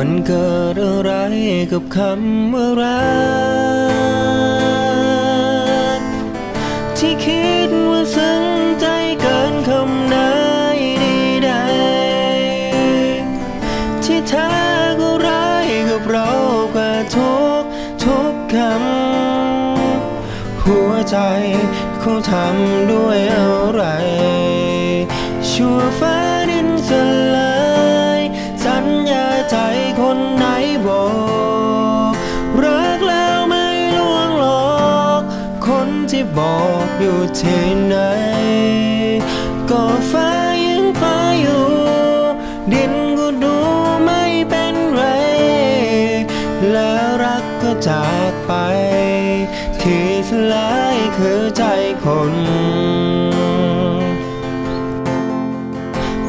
มันเกิดอะไรกับคำว่ารัก ที่คิดว่าซึ้งใจเกินคำไหนใดๆที่แท้ก็ร้ายกับเรากว่าทุกทุกคำ หัวใจเขาทำด้วยอะไร ชั่วฟ้า นที่บอกอยู่ที่ไหน ก็ฟ้ายังฟ้าอยู่ ดินก็ดูไม่เป็นไร แล้วรักก็จากไป ที่สลายคือใจคน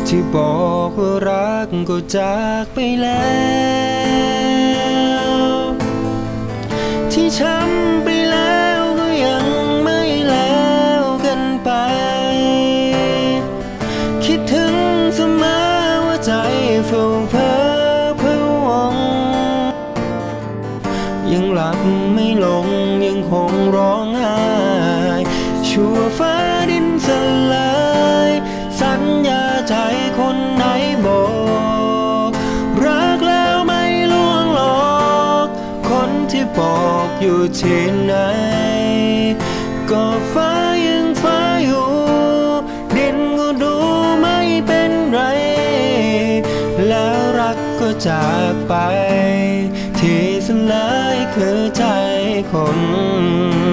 ที่บอกว่ารักก็จากไปแล้ว ที่ช้ำ คงร้องไห้ชั่วฟ้าดินสลายสัญญาใจคนไหนบอก รักแล้วไม่ลวงหลอก คนที่บอกอยู่ที่ไหน ก็ฟ้ายังฟ้าอยู่ ดินก็ดูไม่เป็นไร แล้วรักก็จากไป ที่สลายคือใจ คน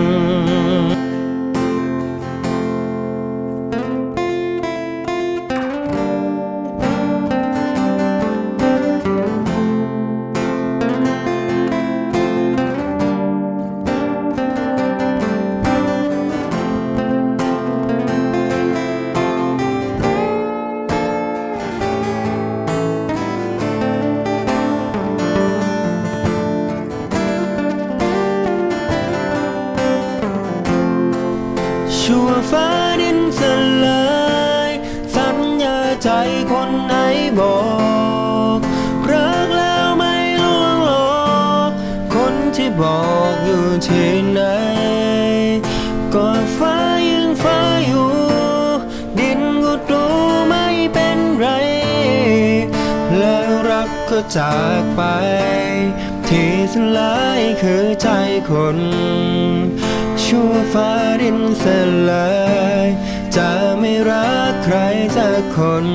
ฟ้าดินสลายสัญญาใจคนไหนบอกรักแล้วไม่ลวงหลอกคนที่บอกอยู่ที่ไหนก็ฟ้ายังฟ้าอยู่ ดินก็ดูไม่เป็นไร แล้วรักก็จากไป ที่สลายคือใจคน ฟ้าดินสลาย จะไม่รักใครสักคน